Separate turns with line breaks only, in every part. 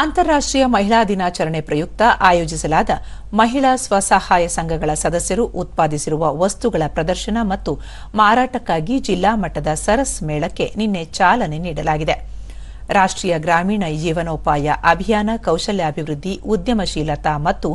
ಅಂತಾರಾಷ್ಟ್ರೀಯ ಮಹಿಳಾ ದಿನಾಚರಣೆ ಪ್ರಯುಕ್ತ ಆಯೋಜಿಸಲಾದ ಮಹಿಳಾ ಸ್ವಸಹಾಯ ಸಂಘಗಳ ಸದಸ್ಯರು ಉತ್ಪಾದಿಸಿರುವ ವಸ್ತುಗಳ ಪ್ರದರ್ಶನ ಮತ್ತು ಮಾರಾಟಕ್ಕಾಗಿ ಜಿಲ್ಲಾ ಮಟ್ಟದ ಸರಸ್ ಮೇಳಕ್ಕೆ ನಿನ್ನೆ ಚಾಲನೆ ನೀಡಲಾಗಿದೆ. ರಾಷ್ಟ್ರೀಯ ಗ್ರಾಮೀಣ ಜೀವನೋಪಾಯ ಅಭಿಯಾನ ಕೌಶಲ್ಯಾಭಿವೃದ್ಧಿ, ಉದ್ಯಮಶೀಲತಾ ಮತ್ತು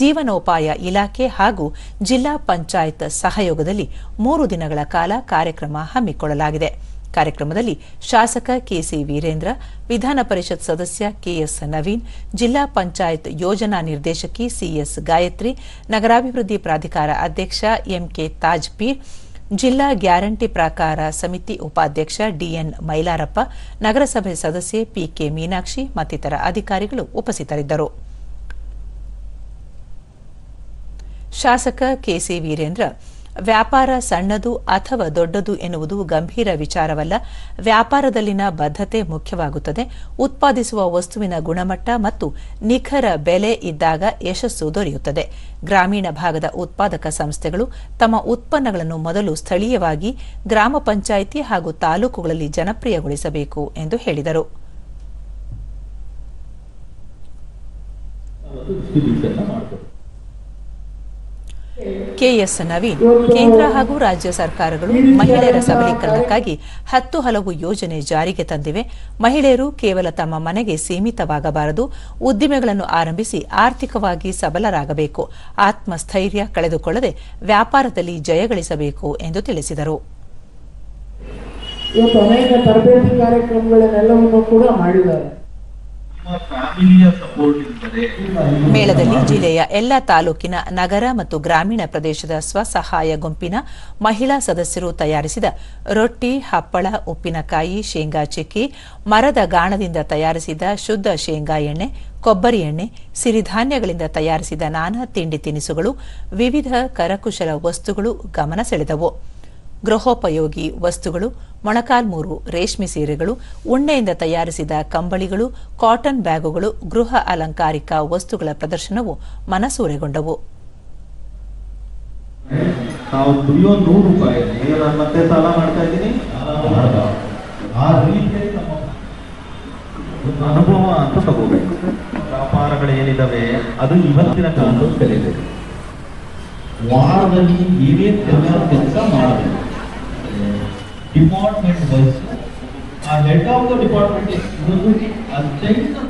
ಜೀವನೋಪಾಯ ಇಲಾಖೆ ಹಾಗೂ ಜಿಲ್ಲಾ ಪಂಚಾಯತ್ ಸಹಯೋಗದಲ್ಲಿ ಮೂರು ದಿನಗಳ ಕಾಲ ಕಾರ್ಯಕ್ರಮ ಹಮ್ಮಿಕೊಳ್ಳಲಾಗಿದೆ. ಕಾರ್ಯಕ್ರಮದಲ್ಲಿ ಶಾಸಕ ಕೆಸಿ ವೀರೇಂದ್ರ, ವಿಧಾನ ಪರಿಷತ್ ಸದಸ್ಯ ಕೆಎಸ್ ನವೀನ್, ಜಿಲ್ಲಾ ಪಂಚಾಯತ್ ಯೋಜನಾ ನಿರ್ದೇಶಕಿ ಸಿಎಸ್ ಗಾಯತ್ರಿ, ನಗರಾಭಿವೃದ್ಧಿ ಪ್ರಾಧಿಕಾರ ಅಧ್ಯಕ್ಷ ಎಂಕೆ ತಾಜ್ಪೀರ್, ಜಿಲ್ಲಾ ಗ್ಯಾರಂಟಿ ಪ್ರಾಕಾರ ಸಮಿತಿ ಉಪಾಧ್ಯಕ್ಷ ಡಿಎನ್ ಮೈಲಾರಪ್ಪ, ನಗರಸಭೆ ಸದಸ್ಯೆ ಪಿಕೆ ಮೀನಾಕ್ಷಿ ಮತ್ತಿತರ ಅಧಿಕಾರಿಗಳು ಉಪಸ್ಥಿತರಿದ್ದರು. ಶಾಸಕ ಕೆಸಿ ವೀರೇಂದ್ರ ವ್ಯಾಪಾರ ಸಣ್ಣದು ಅಥವಾ ದೊಡ್ಡದು ಎನ್ನುವುದು ಗಂಭೀರ ವಿಚಾರವಲ್ಲ. ವ್ಯಾಪಾರದಲ್ಲಿನ ಬದ್ಧತೆ ಮುಖ್ಯವಾಗುತ್ತದೆ. ಉತ್ಪಾದಿಸುವ ವಸ್ತುವಿನ ಗುಣಮಟ್ಟ ಮತ್ತು ನಿಖರ ಬೆಲೆ ಇದ್ದಾಗ ಯಶಸ್ಸು ದೊರೆಯುತ್ತದೆ. ಗ್ರಾಮೀಣ ಭಾಗದ ಉತ್ಪಾದಕ ಸಂಸ್ಥೆಗಳು ತಮ್ಮ ಉತ್ಪನ್ನಗಳನ್ನು ಮೊದಲು ಸ್ಥಳೀಯವಾಗಿ ಗ್ರಾಮ ಪಂಚಾಯಿತಿ ಹಾಗೂ ತಾಲೂಕುಗಳಲ್ಲಿ ಜನಪ್ರಿಯಗೊಳಿಸಬೇಕು ಎಂದು ಹೇಳಿದರು. ಕೆಎಸ್ ನವೀನ್ ಕೇಂದ್ರ ಹಾಗೂ ರಾಜ್ಯ ಸರ್ಕಾರಗಳು ಮಹಿಳೆಯರ ಸಬಲೀಕರಣಕ್ಕಾಗಿ ಹತ್ತು ಹಲವು ಯೋಜನೆ ಜಾರಿಗೆ ತಂದಿವೆ. ಮಹಿಳೆಯರು ಕೇವಲ ತಮ್ಮ ಮನೆಗೆ ಸೀಮಿತವಾಗಬಾರದು. ಉದ್ದಿಮೆಗಳನ್ನು ಆರಂಭಿಸಿ ಆರ್ಥಿಕವಾಗಿ ಸಬಲರಾಗಬೇಕು. ಆತ್ಮಸ್ಥೈರ್ಯ ಕಳೆದುಕೊಳ್ಳದೆ ವ್ಯಾಪಾರದಲ್ಲಿ ಜಯಗಳಿಸಬೇಕು ಎಂದು ತಿಳಿಸಿದರು.
ತರಬೇತಿ ಕಾರ್ಯಕ್ರಮಗಳನ್ನೆಲ್ಲವನ್ನು ಕೂಡ ಮಾಡಿದ್ದಾರೆ.
ಮೇಳದಲ್ಲಿ ಜಿಲ್ಲೆಯ ಎಲ್ಲ ತಾಲೂಕಿನ ನಗರ ಮತ್ತು ಗ್ರಾಮೀಣ ಪ್ರದೇಶದ ಸ್ವಸಹಾಯ ಗುಂಪಿನ ಮಹಿಳಾ ಸದಸ್ಯರು ತಯಾರಿಸಿದ ರೊಟ್ಟಿ, ಹಪ್ಪಳ, ಉಪ್ಪಿನಕಾಯಿ, ಶೇಂಗಾ ಚಿಕ್ಕಿ, ಮರದ ಗಾಣದಿಂದ ತಯಾರಿಸಿದ ಶುದ್ಧ ಶೇಂಗಾ ಎಣ್ಣೆ, ಕೊಬ್ಬರಿ ಎಣ್ಣೆ, ಸಿರಿಧಾನ್ಯಗಳಿಂದ ತಯಾರಿಸಿದ ನಾನಾ ತಿಂಡಿ ತಿನಿಸುಗಳು, ವಿವಿಧ ಕರಕುಶಲ ವಸ್ತುಗಳು ಗಮನ ಸೆಳೆದವು. ಗೃಹೋಪಯೋಗಿ ವಸ್ತುಗಳು ಮೊಣಕಾಲ್ಮೂರು ರೇಷ್ಮೆ ಸೀರೆಗಳು, ಉಣ್ಣೆಯಿಂದ ತಯಾರಿಸಿದ ಕಂಬಳಿಗಳು, ಕಾಟನ್ ಬ್ಯಾಗುಗಳು, ಗೃಹ ಅಲಂಕಾರಿಕ ವಸ್ತುಗಳ ಪ್ರದರ್ಶನವು ಮನಸೂರೆಗೊಂಡವು.
ಅನುಭವ ಅಂತ ತಗೋಬೇಕು. ವ್ಯಾಪಾರಗಳು ಏನಿದಾವೆ, ಅದು ಇವತ್ತಿನ ಕಾಲದಲ್ಲಿ ಕಲಿಬೇಕು ವಾರದಲ್ಲಿ ಏನೇನು ಕೆಲಸ department was. And head of the department is Guruji and Chaitanya.